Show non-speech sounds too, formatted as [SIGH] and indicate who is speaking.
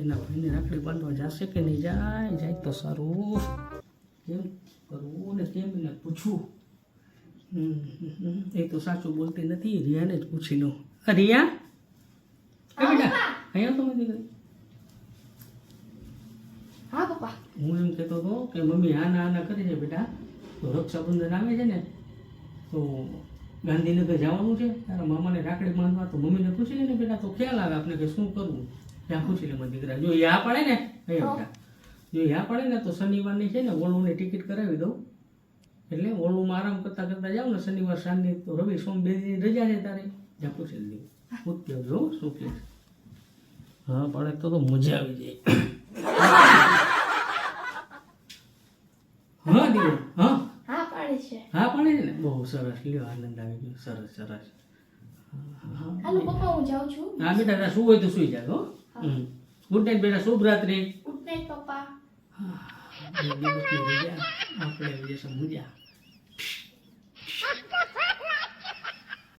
Speaker 1: એના ભાઈને રાખડી બાંધવા જશે કે નહીં જાય? જાય તો સારું. કેમ કરવું ને કેમ એને પૂછવું એ તો સાચું બોલતી નથી. રિયાને જ પૂછી લઉં રિયા? બેટા અહીંયા તો મજી ગઈ
Speaker 2: હા પપ્પા.
Speaker 1: હું એમ કહેતો હતો કે મમ્મી આના આના કરી છે બેટા. તો રક્ષાબંધન આવે છે ને તો ગાંધીનગર જવાનું છે. તારા મામાને રાખડી બાંધવા તો મમ્મીને પૂછી લે ને બેટા તો ખ્યાલ આવે આપણે કે શું કરવું? ત્યાં પૂછી લે મારી દીકરા જો યા પડે ને? બેટા જો યા પડે ને તો શનિવારની છે ને ઓલુની ટિકિટ કરાવી દઉં. એટલે ઓળુમાં આરામ કરતા કરતા જાવ ને શનિવાર સાંજની તો રવિ સોમ બે દિન રજા છે તારે. ત્યાં પૂછી લેવું હું આવજો જો શું કહે હા પડે તો તો મજા આવી જાય. [LAUGHS] હા દીકરો હા
Speaker 2: હા. છે.
Speaker 1: હા પણ ને બહુ સરસ લ્યો આનંદ આવી ગયો. સરસ સરસ.
Speaker 2: હાલો પપ્પા હું જાઉં છું.
Speaker 1: હા બેટા તારે શું હોય તો સુઈ જાય હો. ગુડ નાઇટ બેટા. શુભ રાત્રિ.
Speaker 2: ગુડ નાઇટ પપ્પા.
Speaker 1: આપણે મજા